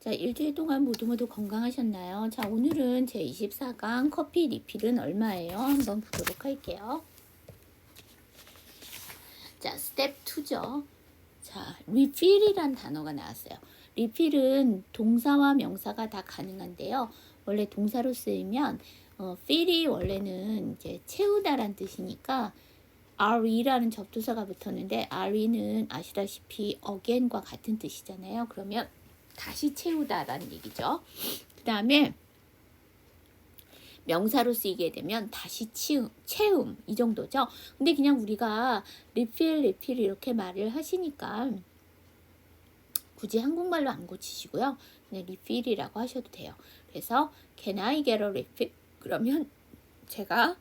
자, 일주일 동안 모두 모두 건강하셨나요? 자, 오늘은 제 24강 커피 리필은 얼마예요? 한번 보도록 할게요. 자, 스텝 2죠. 자, 리필이란 단어가 나왔어요. 리필은 동사와 명사가 다 가능한데요. 원래 동사로 쓰이면 어, fill이 원래는 이제 채우다란 뜻이니까 re라는 접두사가 붙었는데 re는 아시다시피 again과 같은 뜻이잖아요. 그러면 다시 채우다라는 얘기죠. 그 다음에 명사로 쓰이게 되면 다시 치움, 채움 이 정도죠. 근데 그냥 우리가 리필 리필 이렇게 말을 하시니까 굳이 한국말로 안 고치시고요. 그냥 리필이라고 하셔도 돼요. 그래서 can I get a refill? 그러면 제가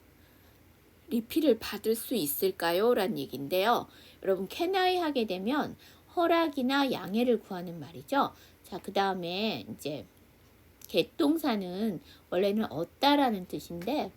리필을 받을 수 있을까요? 라는 얘기인데요. 여러분 can I 하게 되면 허락이나 양해를 구하는 말이죠. 자, 그 다음에 이제 개동사는 원래는 얻다라는 뜻인데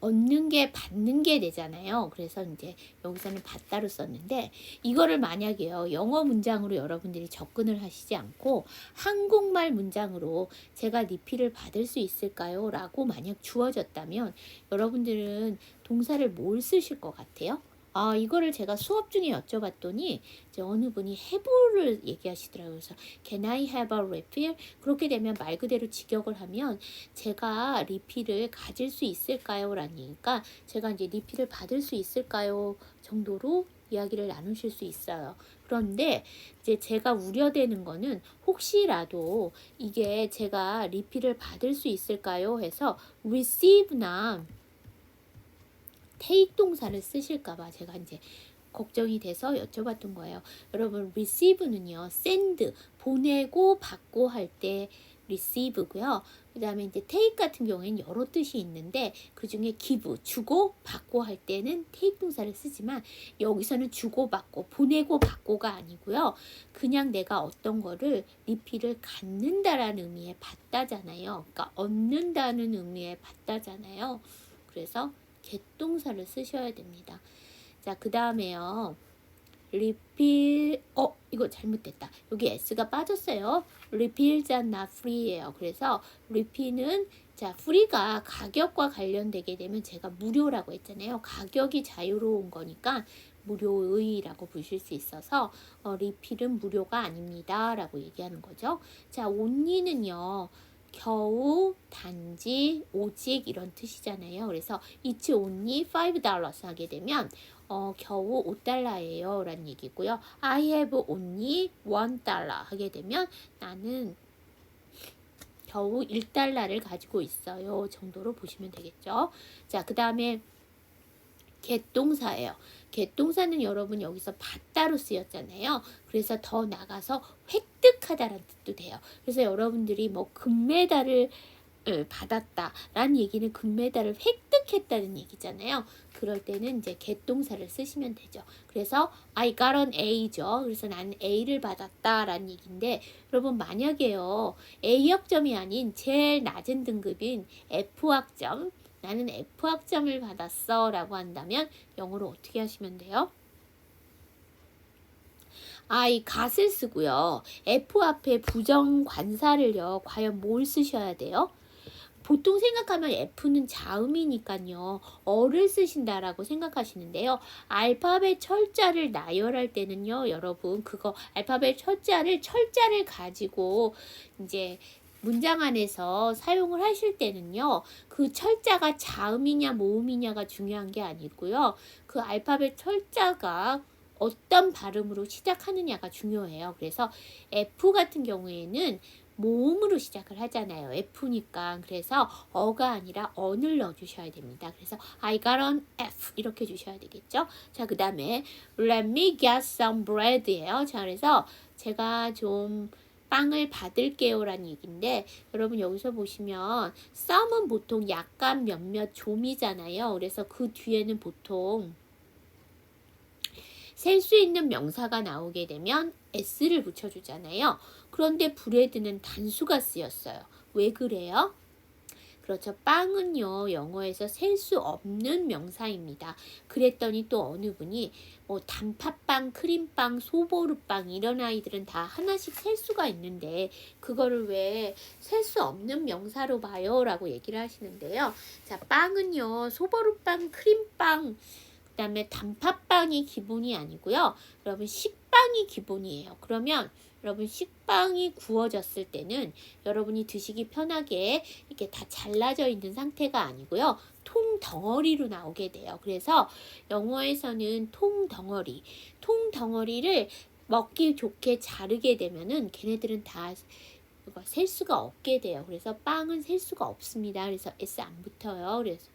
얻는 게 받는 게 되잖아요. 그래서 이제 여기서는 받다로 썼는데 이거를 만약에요. 영어 문장으로 여러분들이 접근을 하시지 않고 한국말 문장으로 제가 리필을 받을 수 있을까요? 라고 만약 주어졌다면 여러분들은 동사를 뭘 쓰실 것 같아요? 아, 이거를 제가 수업 중에 여쭤봤더니 이제 어느 분이 have를 얘기하시더라고요. 그래서 can I have a refill? 그렇게 되면 말 그대로 직역을 하면 제가 리필을 가질 수 있을까요? 라는 얘기니까 제가 이제 리필을 받을 수 있을까요? 정도로 이야기를 나누실 수 있어요. 그런데 이제 제가 우려되는 거는 혹시라도 이게 제가 리필을 받을 수 있을까요? 해서 receive나 take 동사를 쓰실까봐 제가 이제 걱정이 돼서 여쭤봤던 거예요. 여러분, receive는요, send, 보내고 받고 할 때 receive고요. 그 다음에 이제 take 같은 경우에는 여러 뜻이 있는데 그 중에 give, 주고 받고 할 때는 take 동사를 쓰지만 여기서는 주고 받고 보내고 받고가 아니고요. 그냥 내가 어떤 거를 리필을 갖는다라는 의미의 받다잖아요. 그러니까 얻는다는 의미의 받다잖아요. 그래서 개동사를 쓰셔야 됩니다. 자, 그 다음에요. 리필, 어, 이거 잘못됐다. 여기 S가 빠졌어요. not free예요. 그래서 리필은 자, free가 가격과 관련되게 되면 제가 무료라고 했잖아요. 가격이 자유로운 거니까 무료의라고 보실 수 있어서 어, 리필은 무료가 아닙니다. 라고 얘기하는 거죠. 자, only는요. 겨우, 단지, 오직 이런 뜻이잖아요. 그래서 it's only 5 하게 되면 어, 겨우 5달러예요. 라는 얘기고요. I have only 1 달러 하게 되면 나는 겨우 1달러를 가지고 있어요. 정도로 보시면 되겠죠. 자, 그 다음에 개동사예요. 개동사는 여러분 여기서 받다로 쓰였잖아요. 그래서 더 나가서 획득하다라는 뜻도 돼요. 그래서 여러분들이 뭐 금메달을 받았다라는 얘기는 금메달을 획득했다는 얘기잖아요. 그럴 때는 이제 개동사를 쓰시면 되죠. 그래서 I got an A죠. 그래서 나는 A를 받았다라는 얘기인데 여러분 만약에요. A 학점이 아닌 제일 낮은 등급인 F 학점 나는 F 학점을 받았어 라고 한다면 영어로 어떻게 하시면 돼요? I got을 쓰고요. F 앞에 부정 관사를요. 과연 뭘 쓰셔야 돼요? 보통 생각하면 F는 자음이니까요. 어를 쓰신다라고 생각하시는데요. 알파벳 철자를 나열할 때는요. 여러분 그거 알파벳 철자를 철자를 가지고 이제 문장 안에서 사용을 하실 때는요, 그 철자가 자음이냐 모음이냐가 중요한 게 아니고요, 그 알파벳 철자가 어떤 발음으로 시작하느냐가 중요해요. 그래서 F 같은 경우에는 모음으로 시작을 하잖아요. F니까. 그래서 어가 아니라 언을 넣어주셔야 됩니다. 그래서 I got an F 이렇게 주셔야 되겠죠. 자, 그 다음에 Let me get some bread예요. 자, 그래서 제가 좀 빵을 받을게요라는 얘기인데 여러분 여기서 보시면 썸은 보통 약간 몇몇 좀이잖아요. 그래서 그 뒤에는 보통 셀 수 있는 명사가 나오게 되면 s를 붙여주잖아요. 그런데 브레드는 단수가 쓰였어요. 왜 그래요? 그렇죠. 빵은요, 영어에서 셀 수 없는 명사입니다. 그랬더니 또 어느 분이 뭐 단팥빵, 크림빵, 소보루빵 이런 아이들은 다 하나씩 셀 수가 있는데 그거를 왜 셀 수 없는 명사로 봐요? 라고 얘기를 하시는데요. 자, 빵은요, 소보루빵, 크림빵, 그 다음에 단팥빵이 기본이 아니고요. 여러분, 식빵이 기본이에요. 그러면 여러분 식빵이 구워졌을 때는 여러분이 드시기 편하게 이렇게 다 잘라져 있는 상태가 아니고요. 통 덩어리로 나오게 돼요. 그래서 영어에서는 통 덩어리, 통 덩어리를 먹기 좋게 자르게 되면은 걔네들은 다 셀 수가 없게 돼요. 그래서 빵은 셀 수가 없습니다. 그래서 S 안 붙어요. 그래서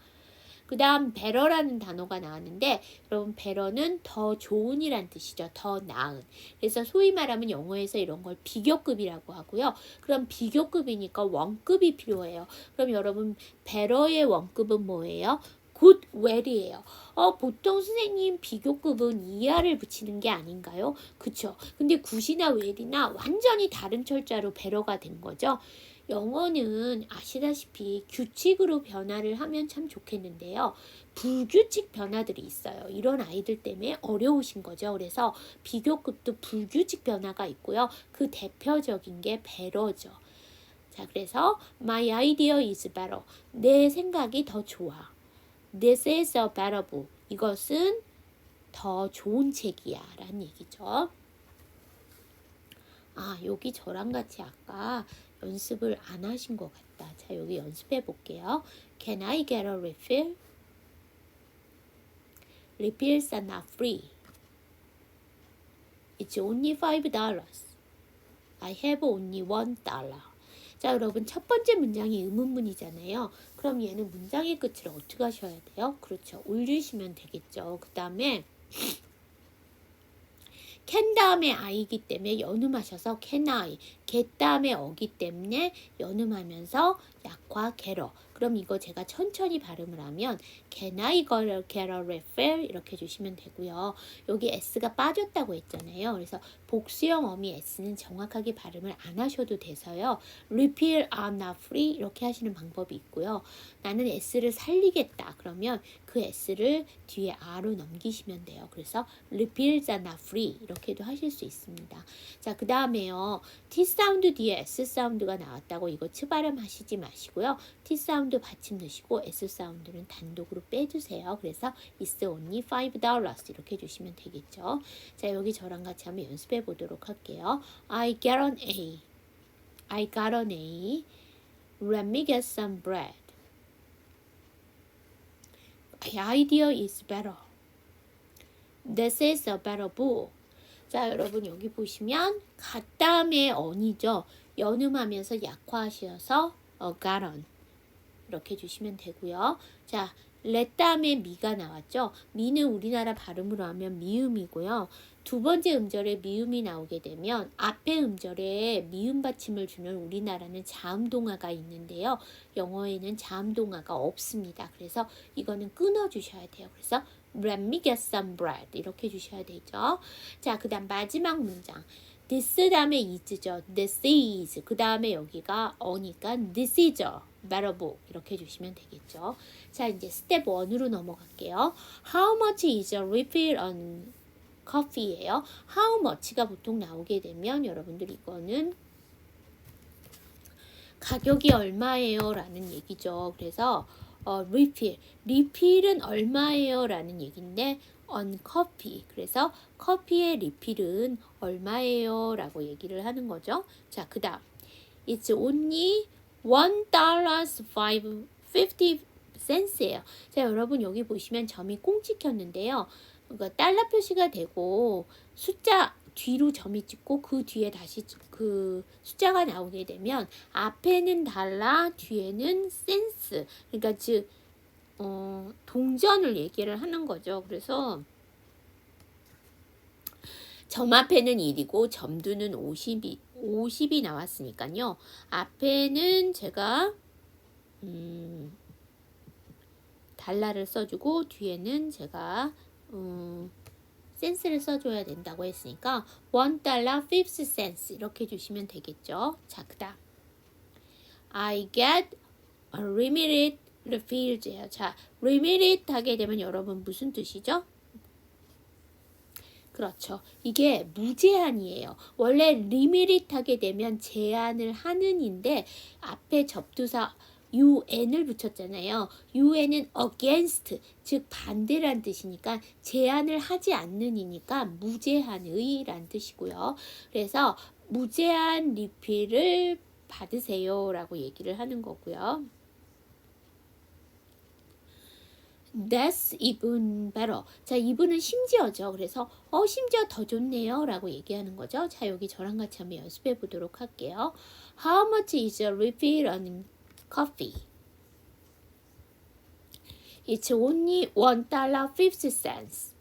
그 다음 베러라는 단어가 나왔는데 여러분 베러는 더 좋은이란 뜻이죠. 더 나은. 그래서 소위 말하면 영어에서 이런 걸 비교급이라고 하고요. 그럼 비교급이니까 원급이 필요해요. 그럼 여러분 베러의 원급은 뭐예요? good well이에요. 어, 보통 선생님 비교급은 이하를 붙이는 게 아닌가요? 그쵸? 근데 굿이나 well이나 완전히 다른 철자로 배러가 된 거죠. 영어는 아시다시피 규칙으로 변화를 하면 참 좋겠는데요. 불규칙 변화들이 있어요. 이런 아이들 때문에 어려우신 거죠. 그래서 비교급도 불규칙 변화가 있고요. 그 대표적인 게 배러죠. 자, 그래서 my idea is better. 내 생각이 더 좋아. This is a better book. 이것은 더 좋은 책이야. 라는 얘기죠. 아, 여기 저랑 같이 아까 연습을 안 하신 것 같다. 자, 여기 연습해 볼게요. Can I get a refill? Refills are not free. It's only five dollars. I have only one dollar. 자, 여러분 첫 번째 문장이 의문문이잖아요. 그럼 얘는 문장의 끝을 어떻게 하셔야 돼요? 그렇죠. 올리시면 되겠죠. 그 다음에 캔 다음에 아이기 때문에 연음하셔서 can I, 다음에 어기 때문에 연음하면서 약화 개러. 그럼 이거 제가 천천히 발음을 하면 can I get a refill 이렇게 해주시면 되고요. 여기 s가 빠졌다고 했잖아요. 그래서 복수형 어미 s는 정확하게 발음을 안 하셔도 돼서요. refill are not free 이렇게 하시는 방법이 있고요. 나는 s를 살리겠다. 그러면 그 s를 뒤에 r로 넘기시면 돼요. 그래서 refills are not free 이렇게도 하실 수 있습니다. 자, 그 다음에요. T 사운드 뒤에 S 사운드가 나왔다고 이거 치발음 하시지 마시고요. T 사운드 받침 넣으시고 S 사운드는 단독으로 빼주세요. 그래서 It's only five dollars 이렇게 해주시면 되겠죠. 자, 여기 저랑 같이 한번 연습해 보도록 할게요. I get an A. I got an A. Let me get some bread. My idea is better. This is a better book. 자, 여러분 여기 보시면 갓 다음에 언이죠. 연음하면서 약화하셔서 어, 가런 이렇게 주시면 되고요. 자, 렛 다음에 미가 나왔죠. 미는 우리나라 발음으로 하면 미음이고요. 두 번째 음절에 미음이 나오게 되면 앞에 음절에 미음 받침을 주는 우리나라는 자음 동화가 있는데요. 영어에는 자음 동화가 없습니다. 그래서 이거는 끊어 주셔야 돼요. 그래서 let me get some bread 이렇게 주셔야 되죠. 자, 그 다음 마지막 문장. this 다음에 is죠. this is. 그 다음에 여기가 어니까 this is a better book. 이렇게 해주시면 되겠죠. 자, 이제 스텝 1으로 넘어갈게요. How much is a refill on coffee예요. How much가 보통 나오게 되면 여러분들 이거는 가격이 얼마예요? 라는 얘기죠. 그래서 어, refill. refill은 얼마예요? 라는 얘기인데 on coffee. 그래서 커피의 리필은 얼마예요? 라고 얘기를 하는 거죠. 자, 그 다음. It's only one dollars five fifty cents예요. 자, 여러분 여기 보시면 점이 꽁 찍혔는데요. 그러니까 달러 표시가 되고 숫자 뒤로 점이 찍고 그 뒤에 다시 그 숫자가 나오게 되면 앞에는 달러, 뒤에는 센스. 그러니까 즉 어, 동전을 얘기를 하는 거죠. 그래서 점 앞에는 1이고 점두는 50이 50이 나왔으니까요. 앞에는 제가 음, 달러를 써주고 뒤에는 제가 음, 센스를 써줘야 된다고 했으니까 1달러 50 cents 이렇게 주시면 되겠죠. 자, 그 다음 I get unlimited refills예요. 자, limited 하게 되면 여러분 무슨 뜻이죠? 그렇죠. 이게 무제한이에요. 원래 limited 하게 되면 제한을 하는인데 앞에 접두사 un을 붙였잖아요. un은 against 즉 반대란 뜻이니까 제한을 하지 않는이니까 무제한의란 뜻이고요. 그래서 무제한 리필을 받으세요라고 얘기를 하는 거고요. That's even better. 자, 이분은 심지어죠. 그래서 어 심지어 더 좋네요라고 얘기하는 거죠. 자, 여기 저랑 같이 한번 연습해 보도록 할게요. How much is a refill on coffee? It's only one dollar fifty cents.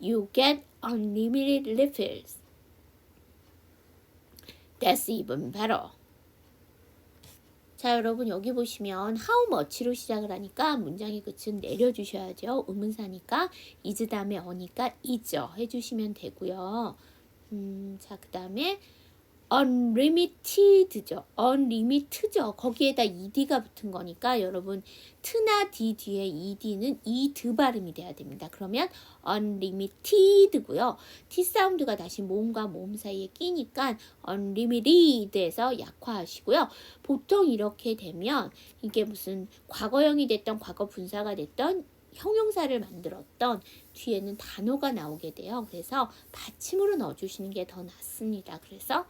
You get unlimited refills. That's even better. 자, 여러분 여기 보시면 how much로 시작을 하니까 문장의 끝은 내려주셔야죠. 의문사니까 is 다음에 어니까 is죠. 해주시면 되고요. 음, 자, 그 다음에 unlimited죠. unlimited죠. 거기에다 ed가 붙은 거니까 여러분 t나 d 뒤에 ed는 ed 발음이 돼야 됩니다. 그러면 unlimited고요. t 사운드가 다시 모음과 모음 사이에 끼니까 unlimited에서 약화하시고요. 보통 이렇게 되면 이게 무슨 과거형이 됐던 과거 분사가 됐던 형용사를 만들었던 뒤에는 단어가 나오게 돼요. 그래서 받침으로 넣어주시는 게 더 낫습니다. 그래서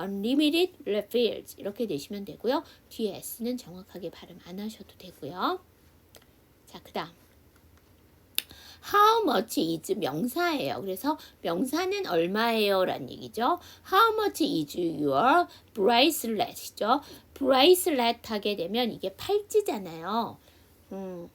unlimited refills 이렇게 되시면 되고요. 뒤에 s는 정확하게 발음 안 하셔도 되고요. 자, 그 다음 How much is 명사예요. 그래서 명사는 얼마예요? 라는 얘기죠. How much is your bracelet이죠. bracelet 하게 되면 이게 팔찌잖아요. 음.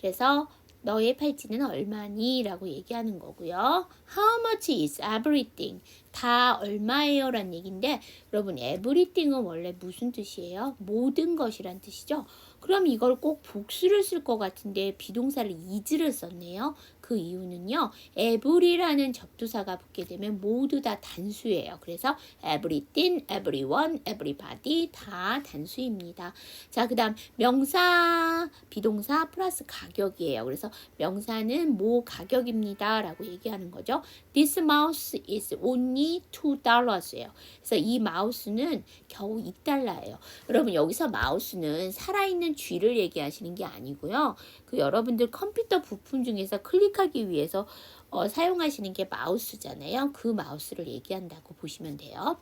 그래서 너의 팔찌는 얼마니? 라고 얘기하는 거고요. How much is everything? 다 얼마예요? 란 얘기인데 여러분 everything은 원래 무슨 뜻이에요? 모든 것이란 뜻이죠. 그럼 이걸 꼭 복수를 쓸 것 같은데 비동사를 is를 썼네요. 그 이유는요. every라는 접두사가 붙게 되면 모두 다 단수예요. 그래서 everything, everyone, everybody 다 단수입니다. 자, 그 다음 명사, 비동사 플러스 가격이에요. 그래서 명사는 뭐 가격입니다. 라고 얘기하는 거죠. This mouse is only two dollars예요. 그래서 이 마우스는 겨우 2달러예요. 여러분 여기서 마우스는 살아있는 쥐를 얘기하시는 게 아니고요. 그 여러분들 컴퓨터 부품 중에서 클릭하기 위해서 어, 사용하시는 게 마우스잖아요. 그 마우스를 얘기한다고 보시면 돼요.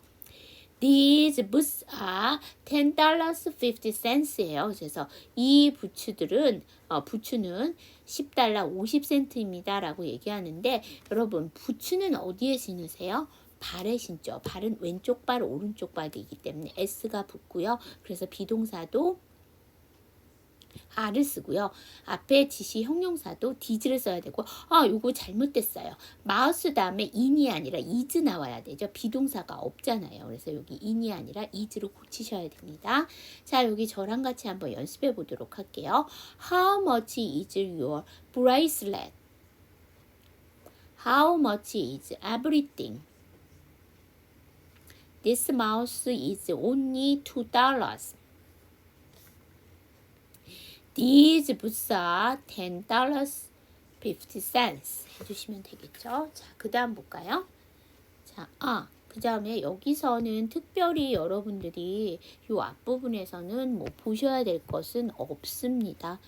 These boots are ten dollars fifty cents예요. 그래서 이 부츠들은 어, 부츠는 10달러 50센트입니다라고 얘기하는데 여러분 부츠는 어디에 신으세요? 발에 신죠. 발은 왼쪽 발, 오른쪽 발이기 때문에 s가 붙고요. 그래서 비동사도 R을 쓰고요. 앞에 지시 형용사도 did를 써야 되고 아 요거 잘못됐어요. 마우스 다음에 in이 아니라 is 나와야 되죠. 비동사가 없잖아요. 그래서 여기 in이 아니라 is로 고치셔야 됩니다. 자 여기 저랑 같이 한번 연습해 보도록 할게요. How much is your bracelet? How much is everything? This mouse is only two dollars. These are ten dollars fifty cents 해주시면 되겠죠. 자, 그 다음 볼까요? 자, 아, 그 다음에 여기서는 특별히 여러분들이 이 앞부분에서는 뭐 보셔야 될 것은 없습니다.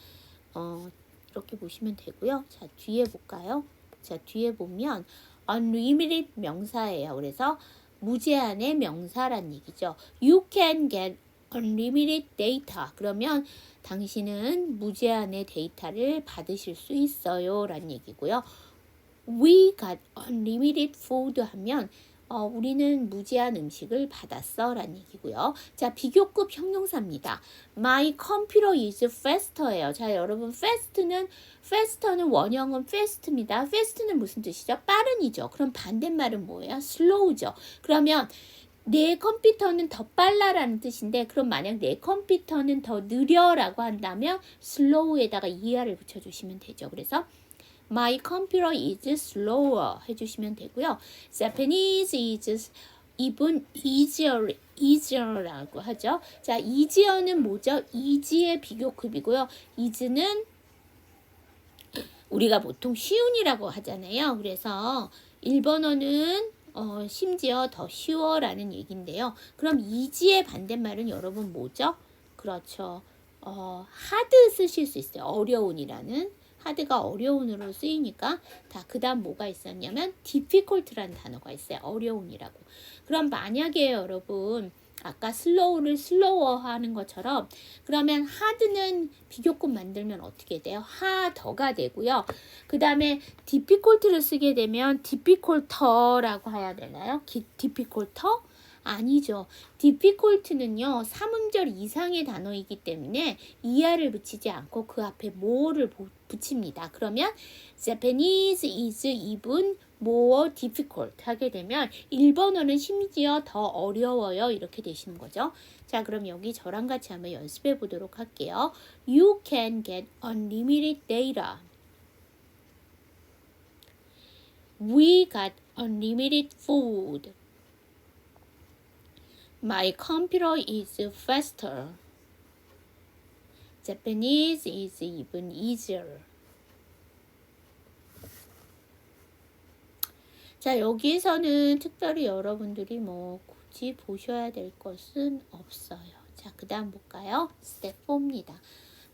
어, 이렇게 보시면 되고요. 자, 뒤에 볼까요? 자, 뒤에 보면 unlimited 명사예요. 그래서 무제한의 명사란 얘기죠. You can get unlimited data. 그러면 당신은 무제한의 데이터를 받으실 수 있어요. 라는 얘기고요. We got unlimited food 하면 어, 우리는 무제한 음식을 받았어 라는 얘기고요. 자, 비교급 형용사입니다. My computer is faster예요. 자, 여러분 fast는 faster는 원형은 fast입니다. fast는 무슨 뜻이죠? 빠른이죠. 그럼 반대말은 뭐예요? slow죠. 그러면 내 컴퓨터는 더 빨라라는 뜻인데 그럼 만약 내 컴퓨터는 더 느려라고 한다면 slow에다가 er를 붙여주시면 되죠. 그래서 my computer is slower 해주시면 되고요. Japanese is even easier, easier라고 하죠. 자, easier는 뭐죠? easy의 비교급이고요. is는 우리가 보통 쉬운이라고 하잖아요. 그래서 일본어는 어, 심지어 더 쉬워라는 얘기인데요. 그럼 easy의 반대말은 여러분 뭐죠? 그렇죠. 어, hard 쓰실 수 있어요. 어려운이라는. 하드가 어려운으로 쓰이니까 다 그다음 뭐가 있었냐면 difficult라는 단어가 있어요. 어려운이라고. 그럼 만약에 여러분 아까 슬로우를 슬로워 하는 것처럼 그러면 하드는 비교급 만들면 어떻게 돼요? 하더가 되고요. 그 다음에 difficult를 쓰게 되면 difficulter라고 해야 되나요? 기, difficulter? 아니죠. difficult는요, 사문절 이상의 단어이기 때문에 이하를 붙이지 않고 그 앞에 보- 붙입니다. 그러면 Japanese is even more difficult 하게 되면 일본어는 심지어 더 어려워요. 이렇게 되시는 거죠. 자, 그럼 여기 저랑 같이 한번 연습해 보도록 할게요. You can get unlimited data. We got unlimited food. My computer is faster. Japanese is even easier. 자, 여기에서는 특별히 여러분들이 뭐 굳이 보셔야 될 것은 없어요. 자, 그 다음 볼까요? 스텝 4입니다.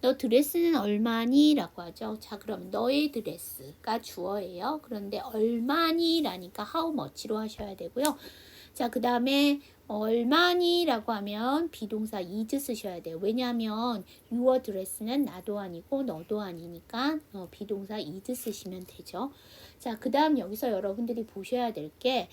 너 드레스는 얼마니? 라고 하죠. 자, 그럼 너의 드레스가 주어예요. 그런데 얼마니? 라니까 how much로 하셔야 되고요. 자, 그 다음에 얼마니 라고 하면 비동사 is 쓰셔야 돼요. 왜냐하면 your dress는 나도 아니고 너도 아니니까 어, 비동사 is 쓰시면 되죠. 자, 그 다음 여기서 여러분들이 보셔야 될 게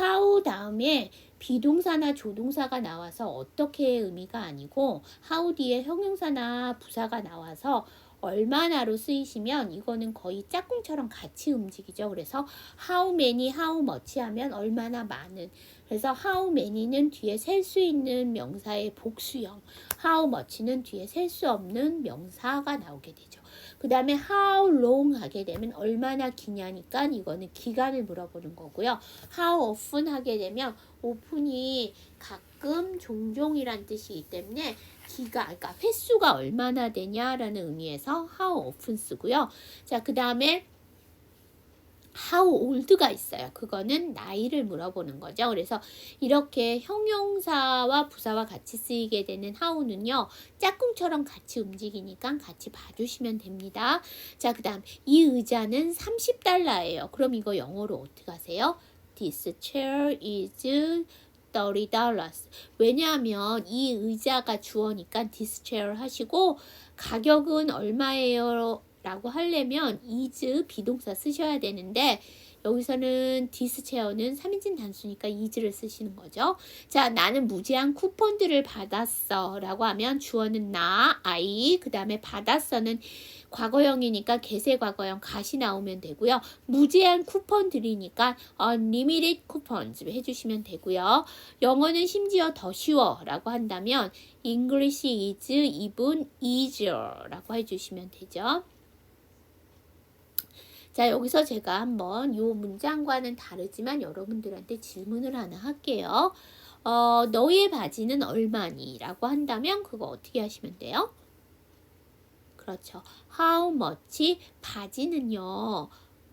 how 다음에 비동사나 조동사가 나와서 어떻게 의미가 아니고 how 뒤에 형용사나 부사가 나와서 얼마나로 쓰이시면 이거는 거의 짝꿍처럼 같이 움직이죠. 그래서 how many, how much 하면 얼마나 많은. 그래서 how many는 뒤에 셀 수 있는 명사의 복수형, how much는 뒤에 셀 수 없는 명사가 나오게 되죠. 그 다음에 how long 하게 되면 얼마나 기냐니까 이거는 기간을 물어보는 거고요. how often 하게 되면 오픈이 가끔 종종이란 뜻이기 때문에 기가 그러니까 횟수가 얼마나 되냐라는 의미에서 how often 쓰고요. 자, 그 다음에 how old가 있어요. 그거는 나이를 물어보는 거죠. 그래서 이렇게 형용사와 부사와 같이 쓰이게 되는 how는요. 짝꿍처럼 같이 움직이니까 같이 봐주시면 됩니다. 자, 그 다음 이 의자는 30달러예요. 그럼 이거 영어로 어떻게 하세요? This chair is 30 dollars. 왜냐하면 이 의자가 주어니까 this chair 하시고 가격은 얼마예요? 라고 하려면 is 비동사 쓰셔야 되는데 여기서는 chair는 3인칭 단수니까 is를 쓰시는 거죠. 자, 나는 무제한 쿠폰들을 받았어 라고 하면 주어는 나, I, 그 다음에 받았어는 과거형이니까 개세 과거형 갓이 나오면 되고요. 무제한 쿠폰들이니까 unlimited coupons 해주시면 되고요. 영어는 심지어 더 쉬워라고 한다면 English is even easier라고 해주시면 되죠. 자, 여기서 제가 한번 요 문장과는 다르지만 여러분들한테 질문을 하나 할게요. 어, 너의 바지는 얼마니? 라고 한다면 그거 어떻게 하시면 돼요? 그렇죠. How much? 바지는요,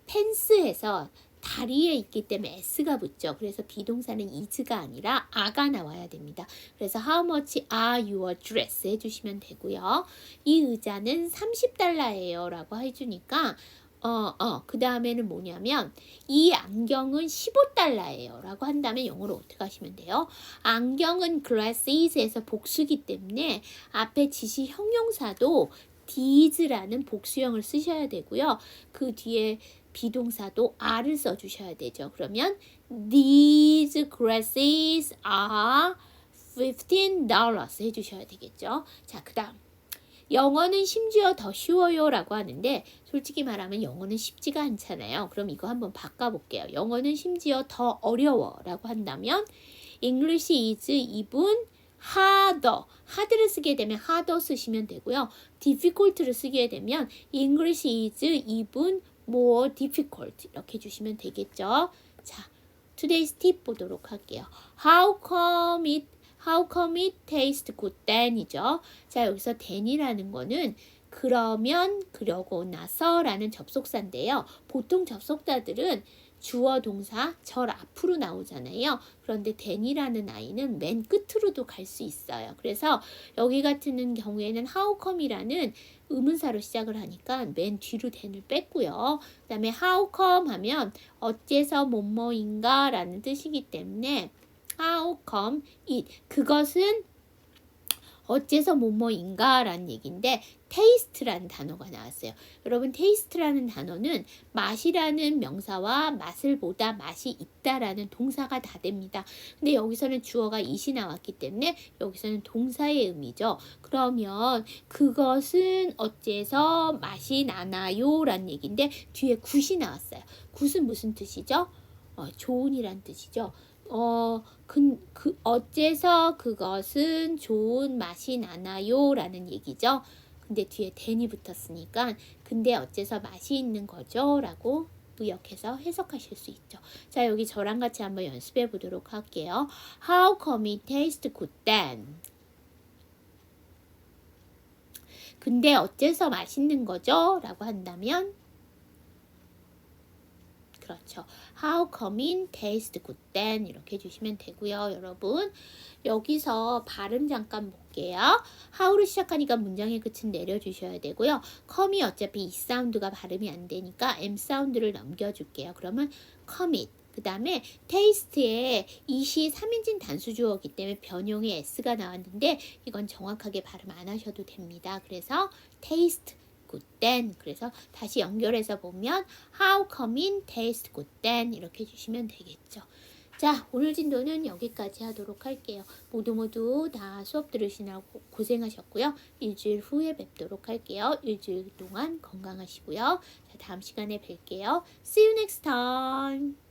펜스에서 다리에 있기 때문에 s가 붙죠. 그래서 비동사는 is가 아니라 a가 나와야 됩니다. 그래서 how much are your dress 해주시면 되고요. 이 의자는 30달러예요. 라고 해주니까 어, 어, 그 다음에는 뭐냐면, 이 안경은 15달러예요. 라고 한다면 영어로 어떻게 하시면 돼요? 안경은 glasses에서 복수기 때문에 앞에 지시 형용사도 these라는 복수형을 쓰셔야 되고요. 그 뒤에 비동사도 are를 써주셔야 되죠. 그러면 these glasses are 15 dollars 해주셔야 되겠죠. 자, 그 다음. 영어는 심지어 더 쉬워요 라고 하는데 솔직히 말하면 영어는 쉽지가 않잖아요. 그럼 이거 한번 바꿔볼게요. 영어는 심지어 더 어려워 라고 한다면 English is even harder. hard를 쓰게 되면 harder 쓰시면 되고요. difficult를 쓰게 되면 English is even more difficult 이렇게 해주시면 되겠죠. 자, today's tip 보도록 할게요. How come it How come it tastes good then이죠. 자, 여기서 then이라는 거는 그러면 그러고 나서라는 접속사인데요. 보통 접속사들은 주어 동사 절 앞으로 나오잖아요. 그런데 then이라는 아이는 맨 끝으로도 갈 수 있어요. 그래서 여기 같은 경우에는 how come이라는 의문사로 시작을 하니까 맨 뒤로 then을 뺐고요. 그 다음에 how come 하면 어째서 뭐뭐인가 라는 뜻이기 때문에 how come it 그것은 어째서 뭐뭐인가 라는 얘기인데 taste라는 단어가 나왔어요. 여러분 taste라는 단어는 맛이라는 명사와 맛을 보다 맛이 있다라는 동사가 다 됩니다. 근데 여기서는 주어가 it이 나왔기 때문에 여기서는 동사의 의미죠. 그러면 그것은 어째서 맛이 나나요? 라는 얘기인데 뒤에 굿이 나왔어요. 굿은 무슨 뜻이죠? 어, 좋은이란 뜻이죠. 어, 그, 그, 어째서 그것은 좋은 맛이 나나요? 라는 얘기죠. 근데 뒤에 then이 붙었으니까, 근데 어째서 맛이 있는 거죠? 라고 의역해서 해석하실 수 있죠. 자, 여기 저랑 같이 한번 연습해 보도록 할게요. How come it tastes good then? 근데 어째서 맛있는 거죠? 라고 한다면, 그렇죠. How come it tastes good then? 이렇게 해주시면 되고요, 여러분. 여기서 발음 잠깐 볼게요. how로 시작하니까 문장의 끝은 내려주셔야 되고요. come이 어차피 이 사운드가 발음이 안 되니까 m 사운드를 넘겨줄게요. 그러면 come it. 그 다음에 taste에 이시 3인칭 단수주어기 때문에 변형의 s가 나왔는데 이건 정확하게 발음 안 하셔도 됩니다. 그래서 taste good then 그래서 다시 연결해서 보면 how come in taste good then 이렇게 해주시면 되겠죠. 자 오늘 진도는 여기까지 하도록 할게요. 모두 모두 다 수업 들으시느라고 고생하셨고요. 일주일 후에 뵙도록 할게요. 일주일 동안 건강하시고요. 자 다음 시간에 뵐게요. See you next time.